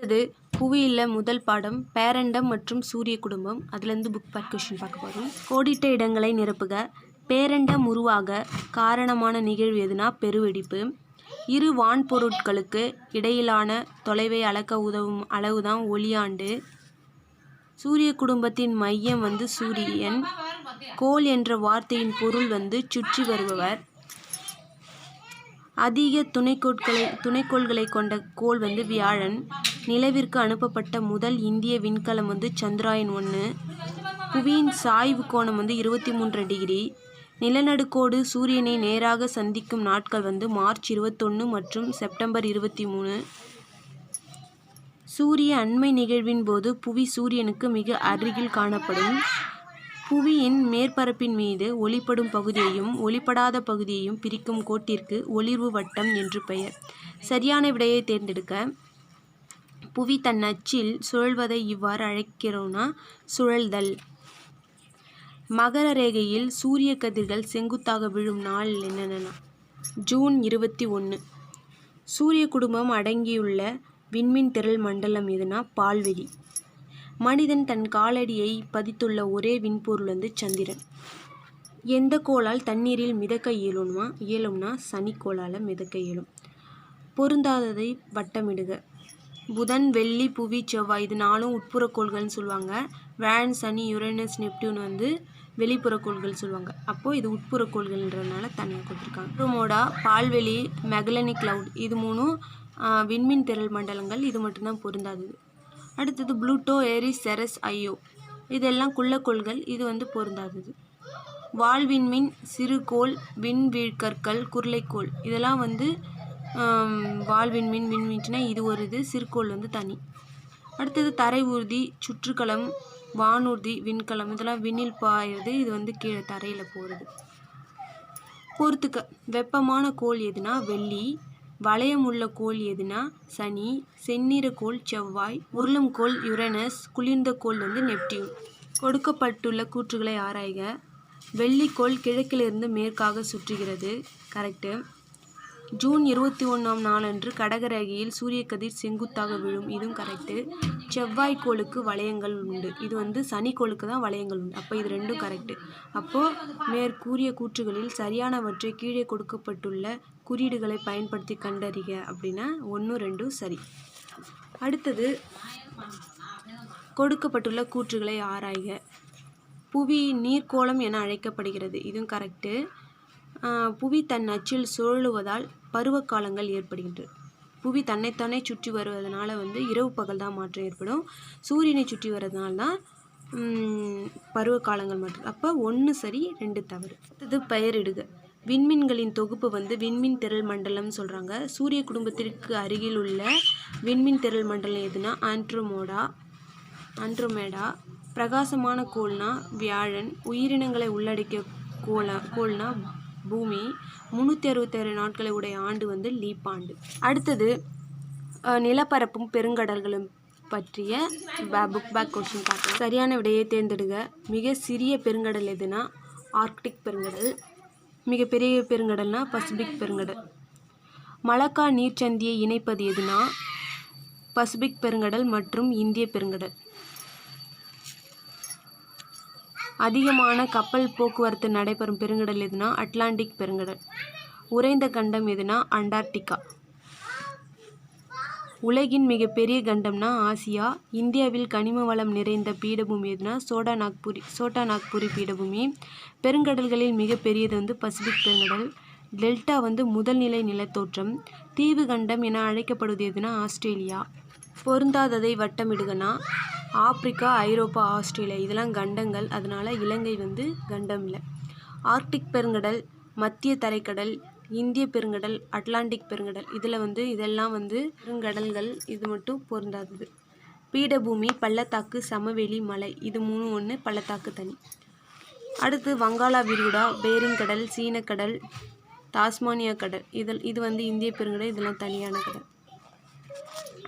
அடுத்தது புவியில் முதல் பாடம் பேரண்டம் மற்றும் சூரிய குடும்பம். அதுலேருந்து புக் பேக் கொஷின் பார்க்க போகிறோம் கோடிட்ட இடங்களை நிரப்புக. பேரண்டம் உருவாக காரணமான நிகழ்வு எதுனா பெருவெடிப்பு. இரு வான்பொருட்களுக்கு இடையிலான தொலைவை அளக்க உதவும் அளவு தான் ஒளியாண்டு. சூரிய குடும்பத்தின் மையம் வந்து சூரியன். கோள் என்ற வார்த்தையின் பொருள் வந்து சுற்றி வருபவர். அதிக துணைக்கோட்களை துணைக்கோள்களை கொண்ட கோள் வந்து வியாழன். நிலவிற்கு அனுப்பப்பட்ட முதல் இந்திய விண்கலம் வந்து சந்திராயன் ஒன்று புவியின் சாய்வு கோணம் வந்து இருபத்தி மூன்று டிகிரி. நிலநடுக்கோடு சூரியனை நேராக சந்திக்கும் நாட்கள் வந்து மார்ச் இருபத்தொன்று மற்றும் செப்டம்பர் இருபத்தி மூணு. சூரிய அண்மை நிகழ்வின் போது புவி சூரியனுக்கு மிக அருகில் காணப்படும். புவியின் மேற்பரப்பின் மீது ஒளிப்படும் பகுதியையும் ஒளிப்படாத பகுதியையும் பிரிக்கும் கோட்டிற்கு ஒளிர்வு வட்டம் என்று பெயர். சரியான விடையை தேர்ந்தெடுக்க புவி தன் அச்சில் சுழல்வதை இவ்வாறு அழைக்கிறோம்னா சுழல்தல். மகர ரேகையில் சூரிய கதிர்கள் செங்குத்தாக விழும் நாள் என்னென்னா ஜூன் இருபத்தி ஒன்று சூரிய குடும்பம் அடங்கியுள்ள விண்மீன் திரள் மண்டலம் எதுனா? பால்வெளி. மனிதன் தன் காலடியை பதித்துள்ள ஒரே விண்பொருள் வந்து சந்திரன். எந்த கோளால் தண்ணீரில் மிதக்க இயலுமா இயலும்னா சனிக்கோளால் மிதக்க இயலும். பொருந்தாததை வட்டமிடுக. புதன் வெள்ளி புவி செவ்வாய் இது நாலும் உட்புற கோள்கள்னு சொல்லுவாங்க. வேன் சனி யுரேனஸ் நெப்டியூன் வந்து வெளிப்புற கோள்கள் சொல்லுவாங்க. அப்போது இது உட்புற கோள்கள்ன்றதுனால தனியாக கொடுத்துருக்காங்க. ரோமோடா பால்வெளி மெகலனிக் கிளவுட் இது மூணும் விண்மீன் திரள் மண்டலங்கள். இது மட்டும்தான் பொருந்தாதது. அடுத்தது ப்ளூட்டோ ஏரி செரஸ் ஐயோ. இதெல்லாம் குள்ளக்கோள்கள் இது வந்து பொருந்தாதது. வால்விண்மீன் சிறுகோள் விண்வீழ்கற்கள் குருளைக்கோள் இதெல்லாம் வந்து ஆம், வால்விண்மீன் விண்மீன்ட்டுனா இது ஒரு இது சிறுகோள் வந்து தனி. அடுத்தது தரை ஊர்தி சுற்றுக்கலம் வானூர்தி விண்கலம். இதெல்லாம் விண்ணில் பாயிறது இது வந்து கீழே தரையில் போகிறது பொறுத்துக்க வெப்பமான கோள் எதுனா வெள்ளி வளையம் உள்ள கோள் எதுனா சனி செந்நிற கோள் செவ்வாய் உருளும் கோள் யுரேனஸ் குளிர்ந்த கோள் வந்து நெப்டியூன். கொடுக்கப்பட்டுள்ள கூற்றுகளை ஆராய்க. வெள்ளிக்கோள் கிழக்கிலிருந்து மேற்காக சுற்றுகிறது கரெக்டு ஜூன் இருபத்தி ஒன்றாம் நாளன்று கடகரேகையில் சூரிய கதிர் செங்குத்தாக விழும். இதுவும் கரெக்டு செவ்வாய் கோளுக்கு வளையங்கள் உண்டு. இது வந்து சனி கோளுக்கு தான் வளையங்கள் உண்டு. அப்போ இது ரெண்டும் கரெக்டு அப்போது மேற்கூறிய கூற்றுகளில் சரியானவற்றை கீழே கொடுக்கப்பட்டுள்ள குறியீடுகளை பயன்படுத்தி கண்டறிக அப்படின்னா ஒன்று ரெண்டும் சரி. அடுத்தது கொடுக்கப்பட்டுள்ள கூற்றுகளை ஆராய்க. புவி நீர்க்கோளம் என அழைக்கப்படுகிறது. இதுவும் கரெக்டு புவி தன் அச்சில் சுழலுவதால் பருவகாலங்கள் ஏற்படுகின்றது புவி தன்னைத்தானே சுற்றி வருவதனால வந்து இரவு பகல் தான் மாற்றம் ஏற்படும். சூரியனை சுற்றி வர்றதுனால தான் பருவ பருவகாலங்கள் மாற்றம். அப்போ ஒன்று சரி ரெண்டு தவறு. அடுத்தது பெயரிடுக விண்மீன்களின் தொகுப்பு வந்து விண்மீன் திரள் மண்டலம்னு சொல்கிறாங்க சூரிய குடும்பத்திற்கு அருகில் உள்ள விண்மீன் திரள் மண்டலம் எதுனா? Andromeda Andromeda. பிரகாசமான கோள்னா வியாழன் உயிரினங்களை உள்ளடக்கிய கோலா கோள்னா பூமி முந்நூற்றி அறுபத்தாறு நாட்களை உடைய ஆண்டு வந்து லீப் ஆண்டு அடுத்தது நிலப்பரப்பும் பெருங்கடல்களும் பற்றிய புக் பேக் கொஸ்டின் பார்க்கலாம். சரியான விடையை தேர்ந்தெடுக்க மிக சிறிய பெருங்கடல் எதுனா? ஆர்க்டிக் பெருங்கடல். மிகப்பெரிய பெருங்கடல்னா பசிபிக் பெருங்கடல். மலக்கா நீர்ச்சந்தியை இணைப்பது எதுனா? பசிபிக் பெருங்கடல் மற்றும் இந்திய பெருங்கடல். அதிகமான கப்பல் போக்குவரத்து நடைபெறும் பெருங்கடல் எதுனா அட்லாண்டிக் பெருங்கடல். உறைந்த கண்டம் எதுனா அண்டார்டிகா. உலகின் மிகப்பெரிய கண்டம்னா ஆசியா. இந்தியாவில் கனிம வளம் நிறைந்த பீடபூமி எதுனா சோடா நாக்புரி சோட்டா நாக்பூரி பீடபூமி. பெருங்கடல்களில் மிகப்பெரியது வந்து பசிபிக் பெருங்கடல். டெல்டா வந்து முதல்நிலை நிலத்தோற்றம். தீவு கண்டம் என அழைக்கப்படுவது எதுனா ஆஸ்திரேலியா. பொருந்தாததை வட்டமிடுகனா ஆப்பிரிக்கா ஐரோப்பா ஆஸ்திரேலியா இதெல்லாம் கண்டங்கள். அதனால் இலங்கை வந்து கண்டம் இல்லை. ஆர்க்டிக் பெருங்கடல் மத்திய தரைக்கடல் இந்திய பெருங்கடல் அட்லாண்டிக் பெருங்கடல் இதில் வந்து இதெல்லாம் வந்து பெருங்கடல்கள். இது மட்டும் பொருந்தாதது. பீடபூமி பள்ளத்தாக்கு சமவெளி மலை இது மூணு ஒன்று பள்ளத்தாக்கு தனி. அடுத்து வங்காளா விரிகுடா பேரிங் கடல் சீனக்கடல் டாஸ்மானியா கடல். இதில் இது வந்து இந்திய பெருங்கடல் இதெல்லாம் தனியான கடல்.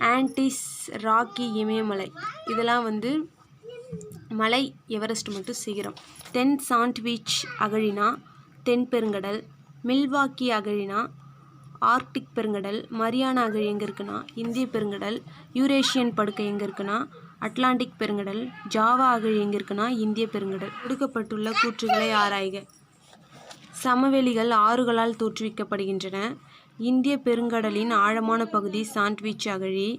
ஆன்டிஸ் ராக்கி இமயமலை. இதெல்லாம் வந்து மலை எவரெஸ்ட் மட்டும் சிகரம். தென் சாண்ட்விச் அகழினா தென் பெருங்கடல் மில்வாக்கி அகழினா ஆர்க்டிக் பெருங்கடல் மரியானா அகழி எங்கே இருக்குன்னா இந்திய பெருங்கடல் யூரேஷியன் படுக்கை எங்கே இருக்குன்னா அட்லாண்டிக் பெருங்கடல் ஜாவா அகழி எங்கே இருக்குன்னா இந்திய பெருங்கடல். கொடுக்கப்பட்டுள்ள கூற்றுகளை ஆராய்க. சமவெளிகள் ஆறுகளால் தோற்றுவிக்கப்படுகின்றன. இந்திய பெருங்கடலின் ஆழமான பகுதி சாண்ட்விச் அகழி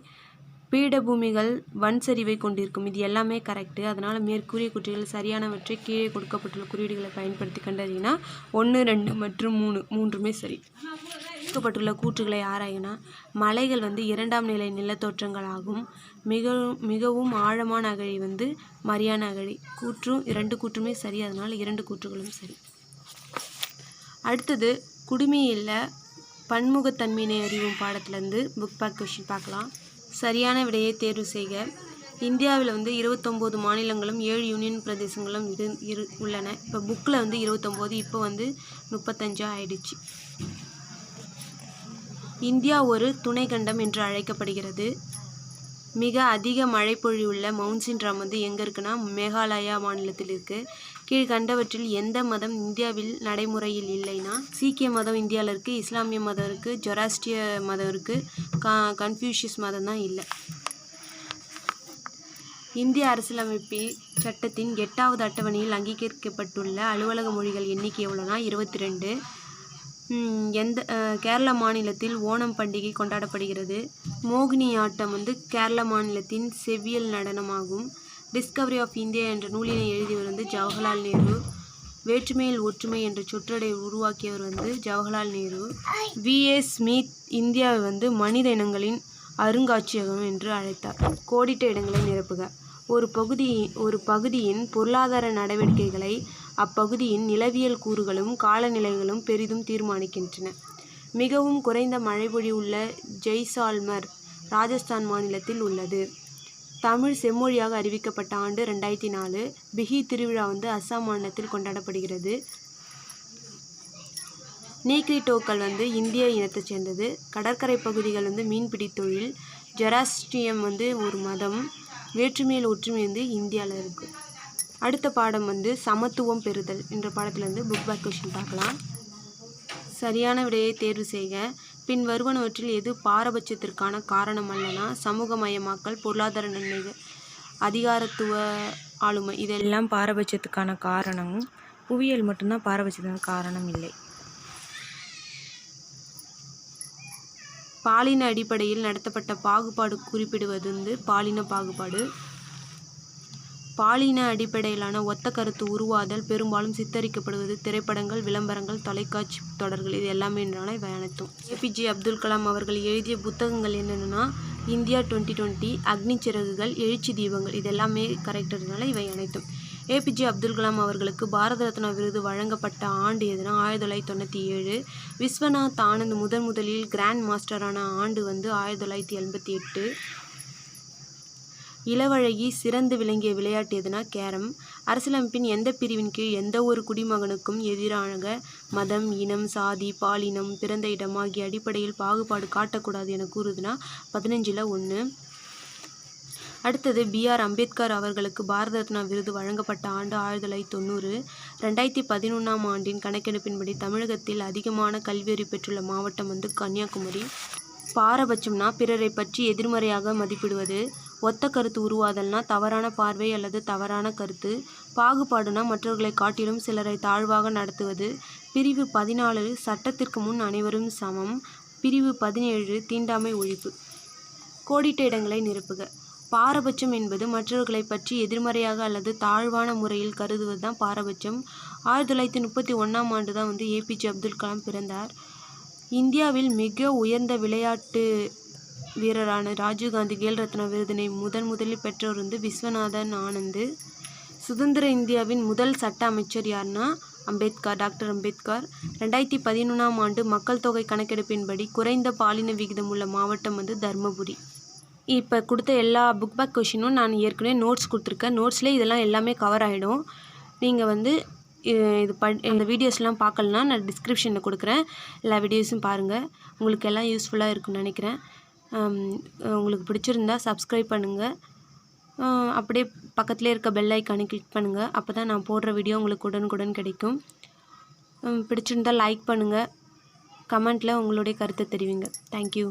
பீடபூமிகள் வன் சரிவை கொண்டிருக்கும். இது எல்லாமே கரெக்டு அதனால் மேற்கூறிய குற்றிகள் சரியானவற்றை கீழே கொடுக்கப்பட்டுள்ள குறியீடுகளை பயன்படுத்தி கண்டறியினா ஒன்று ரெண்டு மற்றும் மூணு மூன்றுமே சரி. கொடுக்கப்பட்டுள்ள கூற்றுகளை ஆராயினா மலைகள் வந்து இரண்டாம் நிலை நிலத்தோற்றங்களாகும் மிகவும் மிகவும் ஆழமான அகழி வந்து மரியான அகழி. கூற்றும் இரண்டு கூற்றுமே சரி. அதனால் இரண்டு கூற்றுகளும் சரி. அடுத்தது குடுமியில் பன்முகத்தன்மையினை அறிவும் பாடத்துலேருந்து புக் பேக் கொஷின் பார்க்கலாம். சரியான விடையை தேர்வு செய்க. இந்தியாவில் வந்து இருபத்தொம்போது மாநிலங்களும் ஏழு யூனியன் பிரதேசங்களும் இரு இரு உள்ளன. இப்போ புக்கில் வந்து இருபத்தொம்போது இப்போ வந்து முப்பத்தஞ்சா ஆயிடுச்சு. இந்தியா ஒரு துணை கண்டம் என்று அழைக்கப்படுகிறது. மிக அதிக மழைப்பொழிவுள்ள மவுண்ட் ராம் வந்து எங்கே இருக்குன்னா மேகாலயா மாநிலத்தில் இருக்குது கீழ்கண்டவற்றில் எந்த மதம் இந்தியாவில் நடைமுறையில் இல்லைன்னா சீக்கிய மதம் இந்தியாவில் இருக்குது இஸ்லாமிய மதம் இருக்குது ஜொராஸ்டிய மதம் இருக்குது கா கன்ஃபியூஷியஸ் மதம் தான் இல்லை. இந்திய அரசியலமைப்பு சட்டத்தின் எட்டாவது அட்டவணையில் அங்கீகரிக்கப்பட்டுள்ள அலுவலக மொழிகள் எண்ணிக்கை எவ்வளோனா? இருபத்தி ரெண்டு எந்த கேரள மாநிலத்தில் ஓணம் பண்டிகை கொண்டாடப்படுகிறது. மோகினி ஆட்டம் வந்து கேரள மாநிலத்தின் செவ்வியல் நடனமாகும். டிஸ்கவரி ஆஃப் இந்தியா என்ற நூலினை எழுதியவர் வந்து ஜவஹர்லால் நேரு. வேற்றுமையில் ஒற்றுமை என்ற சொற்றொடை உருவாக்கியவர் வந்து ஜவஹர்லால் நேரு. விஏ ஸ்மித் இந்தியாவை வந்து மனித இனங்களின் அருங்காட்சியகம் என்று அழைத்தார். கோடிட்ட இடங்களை நிரப்புக. ஒரு பகுதி ஒரு பகுதியின் பொருளாதார நடவடிக்கைகளை அப்பகுதியின் நிலவியல் கூறுகளும் காலநிலைகளும் பெரிதும் தீர்மானிக்கின்றன. மிகவும் குறைந்த மழைப்பொழிவுள்ள ஜெய்சால்மர் ராஜஸ்தான் மாநிலத்தில் உள்ளது. தமிழ் செம்மொழியாக அறிவிக்கப்பட்ட ஆண்டு ரெண்டாயிரத்தி நாலு பிஹி திருவிழா வந்து அஸ்ஸாம் மாநிலத்தில் கொண்டாடப்படுகிறது. நீக்ரிட்டோக்கள் வந்து இந்திய இனத்தைச் சேர்ந்தது. கடற்கரை பகுதிகள் வந்து மீன்பிடி தொழில் ஜெராஸ்டியம் வந்து ஒரு மதம் வேற்றுமையில் ஒற்றுமை வந்து இந்தியாவில் இருக்குது அடுத்த பாடம் வந்து சமத்துவம் பெறுதல் என்ற பாடத்துலேருந்து புக் பேக் கொஷின் பார்க்கலாம். சரியான விடையை தேர்வு செய்க. பின் வருவனவற்றில் எது பாரபட்சத்திற்கான காரணம் அல்லனா சமூகமயமாக்கல் பொருளாதார நன்மைகள் அதிகாரத்துவ ஆளுமை இதெல்லாம் பாரபட்சத்துக்கான காரணம். புவியியல் மட்டும்தான் பாரபட்சத்துக்கான காரணம் இல்லை. பாலின அடிப்படையில் நடத்தப்பட்ட பாகுபாடு குறிப்பிடுவது வந்து பாலின பாகுபாடு. பாலின அடிப்படையிலான ஒத்த கருத்து உருவாதல் பெரும்பாலும் சித்தரிக்கப்படுவது திரைப்படங்கள் விளம்பரங்கள் தொலைக்காட்சி தொடர்கள். இது எல்லாமே எல்லாமேனால இவை அனைத்தும். ஏபிஜே அப்துல் கலாம் அவர்கள் எழுதிய புத்தகங்கள் என்னென்னா India twenty twenty Agni Siragugal எழுச்சி தீபங்கள். இது எல்லாமே கரெக்டர்னால இவை அனைத்தும். ஏபிஜே அப்துல் கலாம் அவர்களுக்கு பாரத ரத்னா விருது வழங்கப்பட்ட ஆண்டு எதுனா ஆயிரத்தி தொள்ளாயிரத்தி தொண்ணூற்றி ஏழு விஸ்வநாத் ஆனந்த் முதன் முதலில் கிராண்ட் மாஸ்டரான ஆண்டு வந்து ஆயிரத்தி தொள்ளாயிரத்தி எண்பத்தி எட்டு இளவழகி சிறந்து விளங்கிய விளையாட்டு எதுனா கேரம். அரசியலமைப்பின் எந்த பிரிவின் கீழ் எந்த ஒரு குடிமகனுக்கும் எதிராக மதம் இனம் சாதி பாலினம் பிறந்த இடம் ஆகிய அடிப்படையில் பாகுபாடு காட்டக்கூடாது என கூறுதுன்னா பதினஞ்சில் ஒன்று அடுத்தது பிஆர் அம்பேத்கர் அவர்களுக்கு பாரத ரத்னா விருது வழங்கப்பட்ட ஆண்டு ஆயிரத்தி தொள்ளாயிரத்தி தொண்ணூறு. ரெண்டாயிரத்தி பதினொன்றாம் ஆண்டின் கணக்கெடுப்பின்படி தமிழகத்தில் அதிகமான கல்வியறி பெற்றுள்ள மாவட்டம் வந்து கன்னியாகுமரி. பாரபட்சம்னா பிறரை பற்றி எதிர்மறையாக மதிப்பிடுவது ஒத்த கருத்து உருவாதல்னா தவறான பார்வை அல்லது தவறான கருத்து. பாகுபாடுனா மற்றவர்களை காட்டிலும் சிலரை தாழ்வாக நடத்துவது. பிரிவு பதினாலு சட்டத்திற்கு முன் அனைவரும் சமம். பிரிவு பதினேழு தீண்டாமை ஒழிப்பு. கோடிட்ட இடங்களை நிரப்புக. பாரபட்சம் என்பது மற்றவர்களை பற்றி எதிர்மறையாக அல்லது தாழ்வான முறையில் கருதுவது தான் பாரபட்சம். ஆயிரத்தி தொள்ளாயிரத்தி முப்பத்தி ஒன்றாம் ஆண்டு தான் வந்து ஏபிஜே அப்துல் கலாம் பிறந்தார். இந்தியாவில் மிக உயர்ந்த விளையாட்டு வீரரான ராஜீவ்காந்தி கேல் ரத்னா விருதினை முதன் முதலில் பெற்றவர் வந்து விஸ்வநாதன் ஆனந்து. சுதந்திர இந்தியாவின் முதல் சட்ட அமைச்சர் யாருன்னா அம்பேத்கர் டாக்டர் அம்பேத்கர். ரெண்டாயிரத்தி பதினொன்றாம் ஆண்டு மக்கள் தொகை கணக்கெடுப்பின்படி குறைந்த பாலின விகிதம் உள்ள மாவட்டம் வந்து தர்மபுரி. இப்போ கொடுத்த எல்லா புக் பேக் கொஷினும் நான் ஏற்கனவே நோட்ஸ் கொடுத்துருக்கேன். நோட்ஸ்லேயே இதெல்லாம் எல்லாமே கவர் ஆகிடும் நீங்கள் வந்து இது ப இந்த வீடியோஸ்லாம் பார்க்கலனா நான் டிஸ்கிரிப்ஷனில் கொடுக்குறேன். எல்லா வீடியோஸும் பாருங்கள் உங்களுக்கு எல்லாம் யூஸ்ஃபுல்லாக இருக்கும்னு நினைக்கிறேன். உங்களுக்கு பிடிச்சிருந்தா சப்ஸ்கிரைப் பண்ணுங்கள் அப்படியே பக்கத்துலேயே இருக்க பெல் ஐக்கானை கிளிக் பண்ணுங்கள் அப்போ தான் நான் போடுற வீடியோ உங்களுக்கு உடனுக்குடன் கிடைக்கும். பிடிச்சிருந்தால் பிடிச்சிருந்தா லைக் பண்ணுங்கள் கமெண்ட்டில் உங்களுடைய கருத்தை தெரிவிங்க. தேங்க்யூ